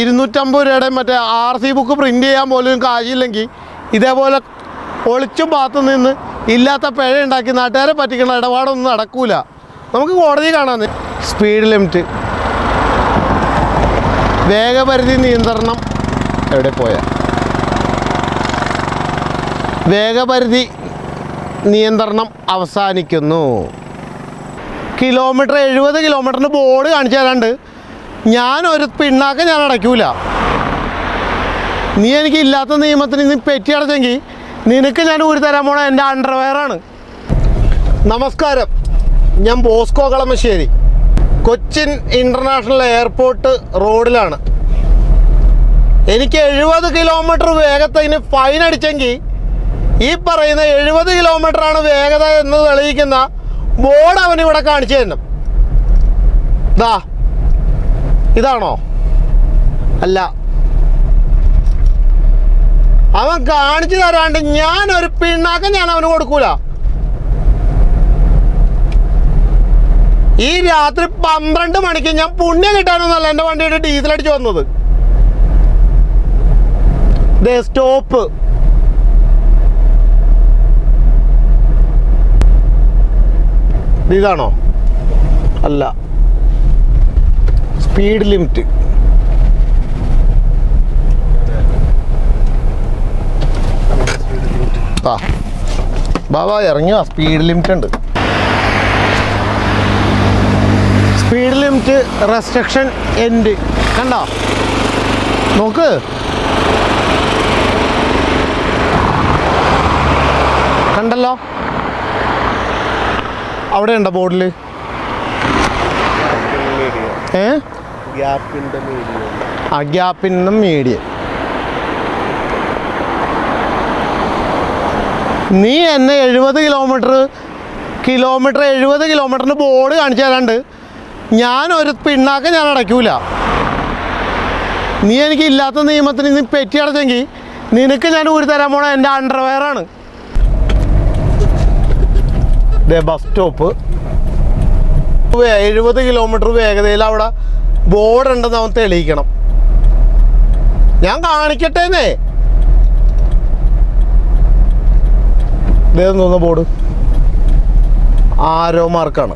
ഇരുന്നൂറ്റമ്പത് രൂപയുടെ മറ്റേ ആർ സി ബുക്ക് പ്രിന്റ് ചെയ്യാൻ പോലും കാശില്ലെങ്കിൽ ഇതേപോലെ ഒളിച്ചും പാത്തു നിന്ന് ഇല്ലാത്ത പിഴ ഉണ്ടാക്കി നാട്ടുകാരെ പറ്റിക്കുന്ന ഇടപാടൊന്നും നടക്കൂല. നമുക്ക് കോടതി കാണാൻ സ്പീഡ് ലിമിറ്റ് വേഗപരിധി നിയന്ത്രണം എവിടെ പോയ? വേഗപരിധി നിയന്ത്രണം അവസാനിക്കുന്നു. കിലോമീറ്റർ എഴുപത് കിലോമീറ്ററിന് ബോർഡ് കാണിച്ചു തരാണ്ട് ഞാൻ ഒരു പിണ്ണാക്കം ഞാൻ അടയ്ക്കൂല. നീ എനിക്ക് ഇല്ലാത്ത നിയമത്തിന് നീ പെറ്റി അടച്ചെങ്കിൽ നിനക്ക് ഞാൻ ഊരി തരാൻ പോണ എന്റെ അണ്ടർവെയറാണ് നമസ്കാരം. ഞാൻ ബോസ്കോ കളമശ്ശേരി. കൊച്ചിൻ ഇന്റർനാഷണൽ എയർപോർട്ട് റോഡിലാണ്. എനിക്ക് എഴുപത് കിലോമീറ്റർ വേഗത്തിന് ഫൈൻ അടിച്ചെങ്കിൽ ഈ പറയുന്ന എഴുപത് ആണ് വേഗത എന്ന് തെളിയിക്കുന്ന ബോർഡ് അവൻ ഇവിടെ കാണിച്ചു തരണം. ദാ ഇതാണോ? അല്ല. അവൻ കാണിച്ചു തരാണ്ട് ഞാൻ ഒരു പിണ്ണാക്കം ഞാൻ അവന് കൊടുക്കൂല. ഈ രാത്രി പന്ത്രണ്ട് മണിക്ക് ഞാൻ പുണ്യം കിട്ടാനൊന്നല്ല എന്റെ വണ്ടിയുടെ ഡീസൽ അടിച്ച് വന്നത് സ്റ്റോപ്പ്. ഇതാണോ? അല്ല. സ്പീഡ് ലിമിറ്റ് ആ. ബാബാ വാ സ്പീഡ് ലിമിറ്റ് ഉണ്ട്. സ്പീഡ് ലിമിറ്റ് റെസ്ട്രിക്ഷൻ എൻഡ് കണ്ടോ? നോക്ക്. കണ്ടല്ലോ? അവിടെ ഉണ്ടോ ബോർഡിൽ ഏ? ഗ്യാപ്പിന്റെ മീഡിയം. ആ ഗ്യാപ്പിൽ നിന്നും മീഡിയം. നീ എന്നെ എഴുപത് കിലോമീറ്റർ കിലോമീറ്റർ എഴുപത് കിലോമീറ്ററിന് ബോർഡ് കാണിച്ചു തരാണ്ട്. ഞാൻ ഒരു പിണ്ണാക്കം ഞാൻ അടയ്ക്കൂല. നീ എനിക്ക് ഇല്ലാത്ത നിയമത്തിന് നീ പെറ്റി അടച്ചെങ്കിൽ നിനക്ക് ഞാൻ ഊരി തരാൻ പോണ എന്റെ അണ്ടർവെയറാണ് ബസ് സ്റ്റോപ്പ് എഴുപത് കിലോമീറ്റർ വേഗതയിൽ അവിടെ ബോർഡ് ഉണ്ടെന്ന് അവൻ തെളിയിക്കണം. ഞാൻ കാണിക്കട്ടേന്നേ. ഇതേന്ന് ബോർഡ് ആരോ മാർക്കാണ്.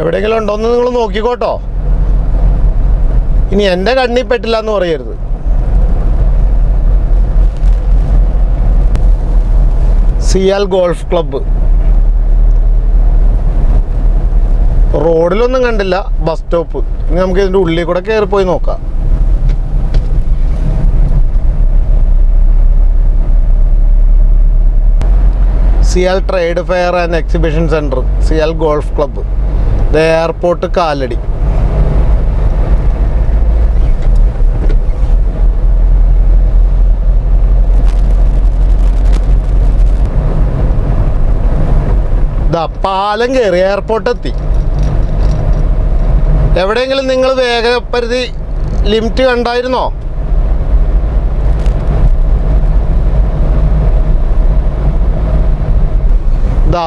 എവിടെയെങ്കിലും ഉണ്ടോന്ന് നിങ്ങൾ നോക്കിക്കോട്ടോ. ഇനി എന്റെ കണ്ണിൽ പെട്ടില്ല എന്ന് പറയരുത്. CIAL golf club. റോഡിലൊന്നും കണ്ടില്ല ബസ് സ്റ്റോപ്പ്. ഇനി നമുക്ക് ഇതിന്റെ ഉള്ളിൽ കൂടെ കയറി പോയി നോക്കാം. CIAL trade fair and exhibition centre CIAL golf club. The airport Kalady ദാ പാലം കയറി എയർപോർട്ട് എത്തി. എവിടെയെങ്കിലും നിങ്ങൾ വേഗപരിധി ലിമിറ്റ് കണ്ടായിരുന്നോ? ദാ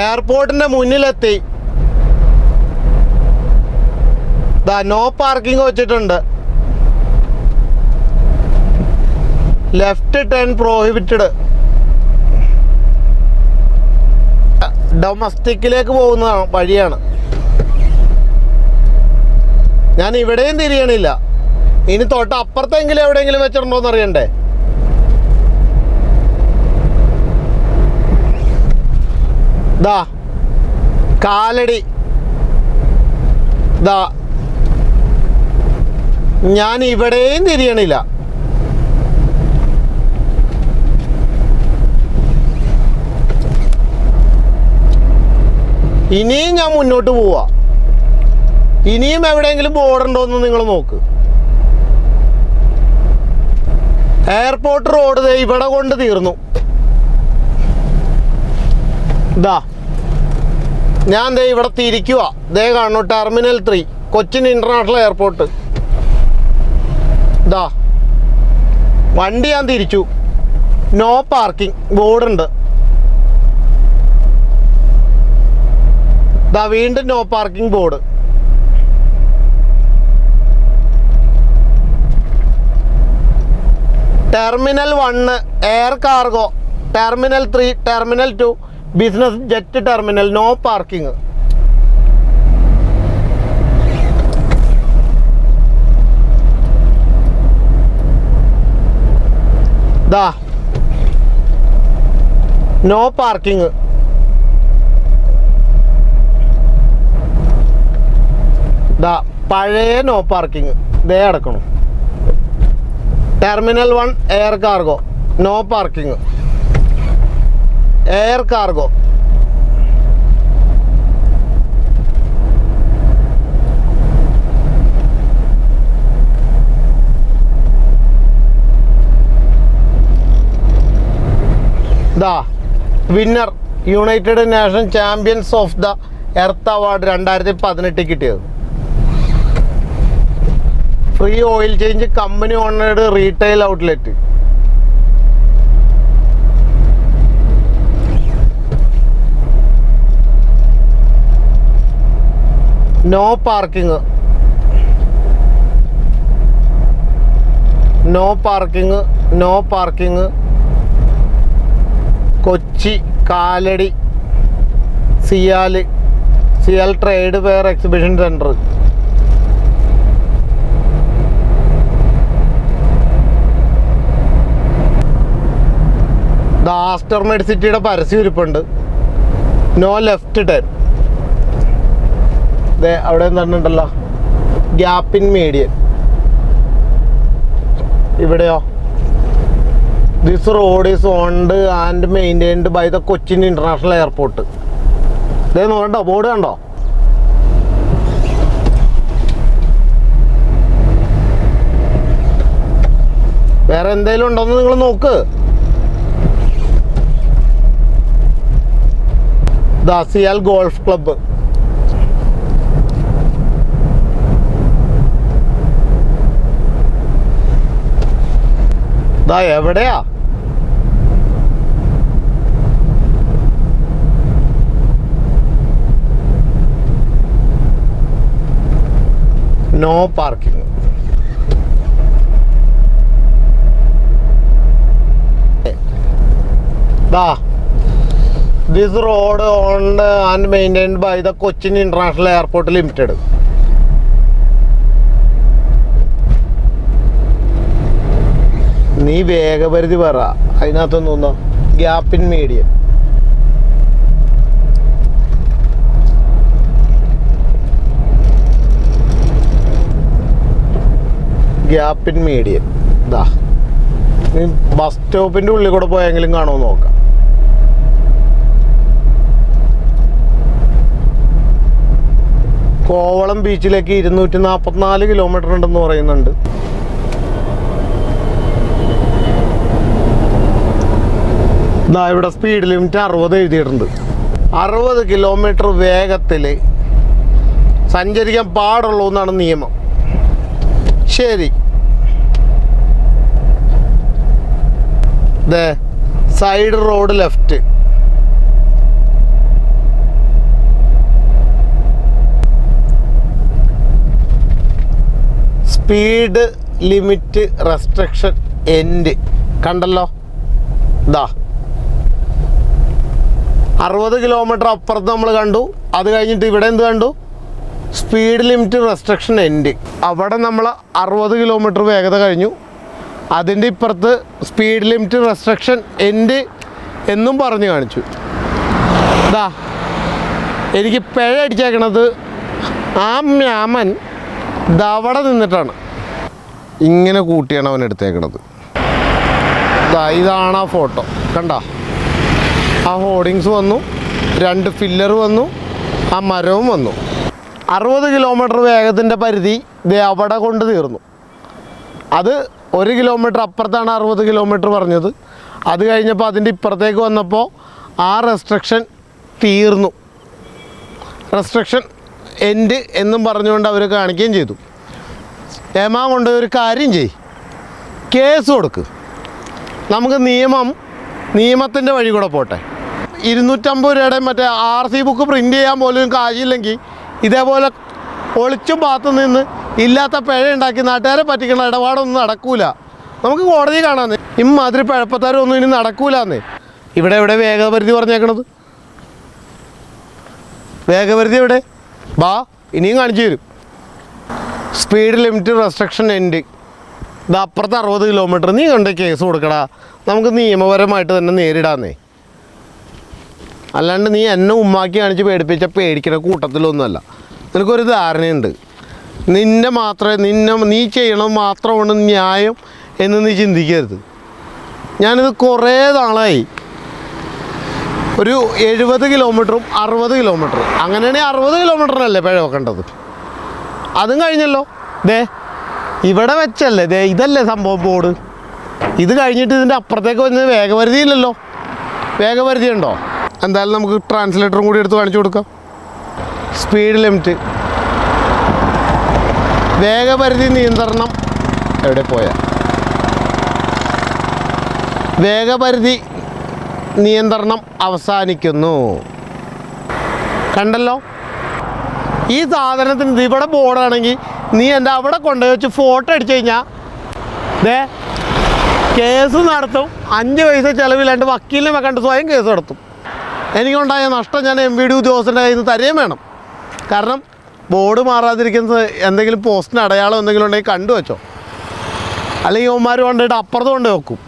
എയർപോർട്ടിന്റെ മുന്നിലെത്തി. ദാ നോ പാർക്കിംഗ് വെച്ചിട്ടുണ്ട്. ലെഫ്റ്റ് ടേൺ പ്രോഹിബിറ്റഡ് ഡൊമസ്റ്റിക്കിലേക്ക് പോകുന്ന വഴിയാണ്. ഞാൻ ഇവിടെയും തിരിയണില്ല ഇനി തൊട്ട് അപ്പുറത്തെങ്കിലും എവിടെയെങ്കിലും വെച്ചിട്ടുണ്ടോ എന്ന് അറിയണ്ടേ? ദാ കാലടി. ദാ ഞാൻ ഇവിടെയും തിരിയണില്ല ഇനിയും ഞാൻ മുന്നോട്ട് പോവാ. ഇനിയും എവിടെയെങ്കിലും ബോർഡർ ഉണ്ടോന്ന് നിങ്ങൾ നോക്ക്. എയർപോർട്ട് റോഡ് ഇവിടെ കൊണ്ട് തീർന്നു. ഇതാ ഞാൻ ദേ ഇവിടെ തിരിക്കുക ദേ കാണു terminal three Cochin international airport ഇതാ വണ്ടി ഞാൻ തിരിച്ചു. നോ പാർക്കിംഗ് ബോർഡുണ്ട് ദാ വീണ്ടും no parking board terminal one air cargo terminal three terminal two business jet terminal no parking ദാ. നോ പാർക്കിംഗ് ദാ പഴയ നോ പാർക്കിംഗ് ദേ അടക്കണം. Terminal one air cargo no parking air cargo ദാ winner united nation champions of the earth award രണ്ടായിരത്തി പതിനെട്ടിൽ കിട്ടിയത്. Free oil change company owned retail outlet no parking no parking no parking Kochi Kalady CIAL CIAL trade fair exhibition centre ദാസ്റ്റർ മെഡിസിറ്റിയുടെ പരസ്യം ഇരിപ്പുണ്ട്. No left turn ദേ അവിടെ എന്തുണ്ടല്ലോ ഗ്യാപ്പിൻ median ഇവിടെയോ? This road is owned and maintained by the Cochin international airport ഇതേ നോക്കണ്ടോ? Board കണ്ടോ? വേറെ എന്തെങ്കിലും ഉണ്ടോന്ന് നിങ്ങൾ നോക്ക്. ദാസിയാൽ ഗോൾഫ് ക്ലബ്ബ്. ദാ എവിടെയാ? നോ പാർക്കിംഗ് ദാ. This road owned and maintained by the Cochin international airport limited നീ വേഗപരിധി പറ. അതിനകത്തൊന്നും തോന്നോ മീഡിയം ഗ്യാപ്പ് ഇൻ മീഡിയം ഇതാ നീ ബസ് സ്റ്റോപ്പിന്റെ ഉള്ളിൽ കൂടെ പോയെങ്കിലും കാണുമോ നോക്കാം. കോവളം ബീച്ചിലേക്ക് ഇരുന്നൂറ്റി നാൽപ്പത്തിനാല് കിലോമീറ്റർ ഉണ്ടെന്ന് പറയുന്നുണ്ട്. ദാ ഇവിടെ സ്പീഡ് ലിമിറ്റ് അറുപത് എഴുതിയിട്ടുണ്ട്. അറുപത് കിലോമീറ്റർ വേഗത്തിൽ സഞ്ചരിക്കാൻ പാടുള്ളൂ എന്നാണ് നിയമം. ശരി. ദേ side road left speed limit restriction end കണ്ടല്ലോ? ഇതാ അറുപത് കിലോമീറ്റർ അപ്പുറത്ത് നമ്മൾ കണ്ടു. അത് കഴിഞ്ഞിട്ട് ഇവിടെ എന്ത് കണ്ടു? സ്പീഡ് ലിമിറ്റ് റെസ്ട്രിക്ഷൻ എൻഡ് അവിടെ നമ്മൾ അറുപത് കിലോമീറ്റർ വേഗത കഴിഞ്ഞു. അതിന്റെ ഇപ്പുറത്ത് സ്പീഡ് ലിമിറ്റ് റെസ്ട്രിക്ഷൻ എൻഡ് എന്നും പറഞ്ഞു കാണിച്ചു. ഇതാ എനിക്ക് പിഴ അടിച്ചേക്കണത് ആ മ്യാമൻ ദവട നിന്നിട്ടാണ്. ഇങ്ങനെ കൂട്ടിയാണ് അവൻ എടുത്തേക്കണത്. ഇതാണ് ആ ഫോട്ടോ. കണ്ട? ആ ഹോർഡിങ്സ് വന്നു രണ്ട് ഫില്ലർ വന്നു ആ മരവും വന്നു. അറുപത് കിലോമീറ്റർ വേഗത്തിന്റെ പരിധി ദേ അവിടെ കൊണ്ട് തീർന്നു. അത് ഒരു കിലോമീറ്റർ അപ്പുറത്താണ് അറുപത് കിലോമീറ്റർ പറഞ്ഞത്. അത് കഴിഞ്ഞപ്പോൾ അതിന്റെ ഇപ്പുറത്തേക്ക് വന്നപ്പോൾ ആ റെസ്ട്രിക്ഷൻ തീർന്നു. റെസ്ട്രിക്ഷൻ എൻഡ് എന്നും പറഞ്ഞുകൊണ്ട് അവർ കാണിക്കുകയും ചെയ്തു. ഏമാ കൊണ്ട് ഒരു കാര്യം ചെയ് കേസ് കൊടുക്ക്. നമുക്ക് നിയമം നിയമത്തിന്റെ വഴി കൂടെ പോട്ടെ. ഇരുന്നൂറ്റമ്പത് രൂപയുടെ മറ്റേ ആർ സി ബുക്ക് പ്രിന്റ് ചെയ്യാൻ പോലും കാശില്ലെങ്കിൽ ഇതേപോലെ ഒളിച്ചും പാത്തു നിന്ന് ഇല്ലാത്ത പിഴ ഉണ്ടാക്കി നാട്ടുകാരെ പറ്റിക്കുന്ന ഇടപാടൊന്നും നടക്കൂല. നമുക്ക് കോടതി കാണാന്ന് ഇമ്മാതിരി പിഴപ്പത്താരൊന്നും ഇനി നടക്കൂലെന്നേ. ഇവിടെ എവിടെ വേഗപരിധി പറഞ്ഞേക്കണത്? വേഗപരിധി എവിടെ? ബാ ഇനിയും കാണിച്ചു തരും. സ്പീഡ് ലിമിറ്റ് റെസ്ട്രിക്ഷൻ എൻഡ് ഇത് അപ്പുറത്ത് അറുപത് കിലോമീറ്റർ നീ കണ്ട കേസ് കൊടുക്കടാ. നമുക്ക് നിയമപരമായിട്ട് തന്നെ നേരിടാന്നേ. അല്ലാണ്ട് നീ എന്നെ ഉമ്മാക്കി കാണിച്ച് പേടിപ്പിച്ച പേടിക്കണ കൂട്ടത്തിലൊന്നുമല്ല. നിനക്കൊരു ധാരണയുണ്ട്. നിന്നെ മാത്രമേ നിന്നെ നീ ചെയ്യണം മാത്രമാണ് ന്യായം എന്ന് നീ ചിന്തിക്കരുത്. ഞാനിത് കുറേ നാളായി ഒരു എഴുപത് കിലോമീറ്ററും അറുപത് കിലോമീറ്ററും അങ്ങനെയാണെങ്കിൽ അറുപത് കിലോമീറ്ററിനല്ലേ പിഴ വെക്കേണ്ടത്? അതും കഴിഞ്ഞല്ലോ. ദേ ഇവിടെ വെച്ചല്ലേ. ദേ ഇതല്ലേ സംഭവം ബോർഡ് ഇത് കഴിഞ്ഞിട്ട് ഇതിന്റെ അപ്പുറത്തേക്ക് വന്ന് വേഗപരിധി ഇല്ലല്ലോ. വേഗപരിധി ഉണ്ടോ? എന്തായാലും നമുക്ക് ട്രാൻസ്ലേറ്ററും കൂടി എടുത്ത് കാണിച്ചു കൊടുക്കാം. സ്പീഡ് ലിമിറ്റ് വേഗപരിധി നിയന്ത്രണം എവിടെ പോയ? വേഗപരിധി നിയന്ത്രണം അവസാനിക്കുന്നു. കണ്ടല്ലോ? ഈ സാധനത്തിന് ഇവിടെ ബോർഡാണെങ്കിൽ നീ എന്റെ അവിടെ കൊണ്ടുപോയി വെച്ച് ഫോട്ടോ അടിച്ചു കഴിഞ്ഞാൽ ദേ കേസ് നടത്തും. അഞ്ച് പൈസ ചിലവില്ലാണ്ട് വക്കീലിനെ വെക്കാണ്ട് സ്വയം കേസ് നടത്തും. എനിക്കുണ്ടായ നഷ്ടം ഞാൻ എം വി ഡി ഉദ്യോഗസ്ഥന്റെ കയ്യിൽ നിന്ന് തരുകയും വേണം. കാരണം ബോർഡ് മാറാതിരിക്കുന്ന എന്തെങ്കിലും പോസ്റ്റിന് അടയാളം എന്തെങ്കിലും ഉണ്ടെങ്കിൽ കണ്ടു വെച്ചോ അല്ലെങ്കിൽ ഇവന്മാർ കൊണ്ടുപോയിട്ട് അപ്പുറത്ത് കൊണ്ട് വെക്കും